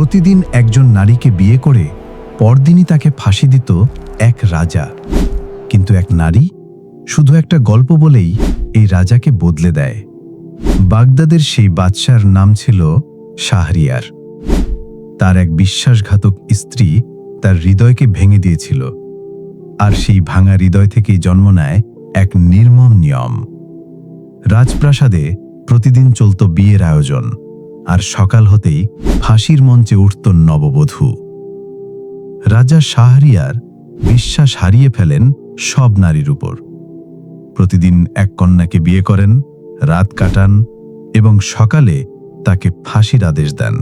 প্রতিদিন একজন নারীকে বিয়ে করে পরদিনই তাকে ফাঁসি দিত এক রাজা। কিন্তু এক নারী শুধু একটা গল্প বলেই এই রাজাকে বদলে দেয়। বাগদাদের সেই বাদশার নাম ছিল শাহরিয়ার। তার এক বিশ্বাসঘাতক স্ত্রী তার হৃদয়কে ভেঙে দিয়েছিল আর সেই ভাঙা হৃদয় থেকেই জন্ম নেয় এক নির্মম নিয়ম। রাজপ্রাসাদে প্রতিদিন চলত বিয়ের আয়োজন। আর সকাল হতেই ফাঁসির মঞ্চে উঠত নববধূ। রাজা শাহরিয়ার বিশ্বাস হারিয়ে ফেলেন সব নারীর উপর। প্রতিদিন এক কন্যাকে বিয়ে করেন, রাত কাটান এবং সকালে তাকে ফাঁসির আদেশ দেন।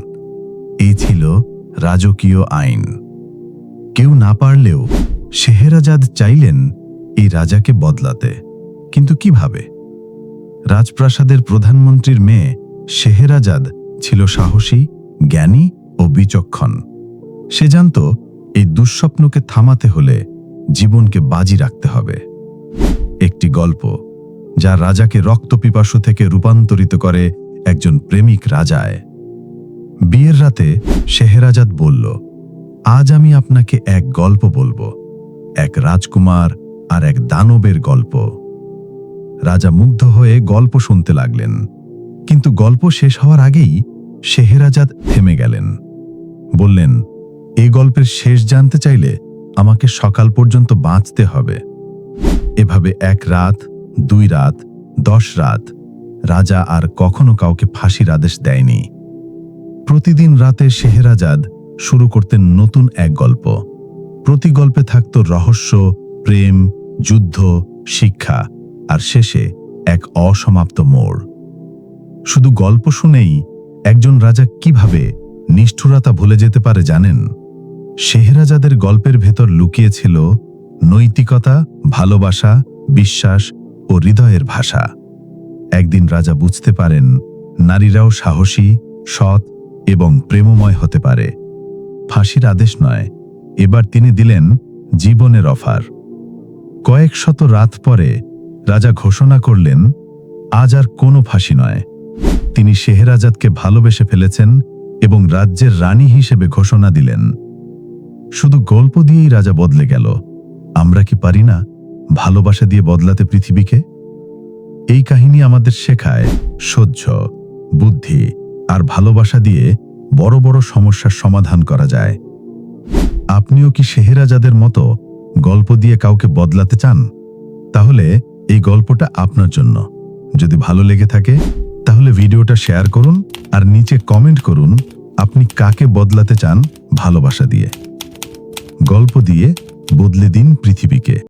এই ছিল রাজকীয় আইন। কেউ না পারলেও শেহেরাজাদ চাইলেন এই রাজাকে বদলাতে। কিন্তু কীভাবে? রাজপ্রাসাদের প্রধানমন্ত্রীর মেয়ে শেহেরাজাদ ছিল সাহসী, জ্ঞানী ও বিচক্ষণ। সে জানত এই দুঃস্বপ্নকে থামাতে হলে জীবনকে বাজি রাখতে হবে। একটি গল্প যা রাজাকে রক্তপিপাসু থেকে রূপান্তরিত করে একজন প্রেমিক রাজায়। বিয়ের রাতে শেহেরাজাদ বলল, আজ আমি আপনাকে এক গল্প বলব, এক রাজকুমার আর এক দানবের গল্প। রাজা মুগ্ধ হয়ে গল্প শুনতে লাগলেন। কিন্তু গল্প শেষ হওয়ার আগেই শেহেরাজাদ থেমে গেলেন। বললেন, এ গল্পের শেষ জানতে চাইলে আমাকে সকাল পর্যন্ত বাঁচতে হবে। এভাবে এক রাত, দুই রাত, দশ রাত রাজা আর কখনো কাউকে ফাঁসির আদেশ দেয়নি। প্রতিদিন রাতে শেহেরাজাদ শুরু করতেন নতুন এক গল্প। প্রতি গল্পে থাকত রহস্য, প্রেম, যুদ্ধ, শিক্ষা, আর শেষে এক অসমাপ্ত মোড়। শুধু গল্প শুনেই একজন রাজা কীভাবে নিষ্ঠুরতা ভুলে যেতে পারে জানেন? শেহরাজাদের গল্পের ভেতর লুকিয়েছিল নৈতিকতা, ভালোবাসা, বিশ্বাস ও হৃদয়ের ভাষা। একদিন রাজা বুঝতে পারেন নারীরাও সাহসী, সৎ এবং প্রেমময় হতে পারে। ফাঁসির আদেশ নয়, এবার তিনি দিলেন জীবনের অফার। কয়েক শত রাত পরে রাজা ঘোষণা করলেন, আজ আর কোনো ফাঁসি নয়। তিনি শেহরাজাদকে ভালোবেসে ফেলেছেন এবং রাজ্যের রানী হিসেবে ঘোষণা দিলেন। শুধু গল্প দিয়েই রাজা বদলে গেল। আমরা কি পারি না ভালোবাসা দিয়ে বদলাতে পৃথিবীকে? এই কাহিনী আমাদের শেখায় সহ্য, বুদ্ধি আর ভালোবাসা দিয়ে বড় বড় সমস্যার সমাধান করা যায়। আপনিও কি শেহেরাজাদের মতো গল্প দিয়ে কাউকে বদলাতে চান? তাহলে এই গল্পটা আপনার জন্য। যদি ভালো লেগে থাকে তাহলে ভিডিওটা শেয়ার করুন আর নিচে কমেন্ট করুন আপনি কাকে বদলাতে চান ভালোবাসা দিয়ে। গল্প দিয়ে বদলে দিন পৃথিবীকে।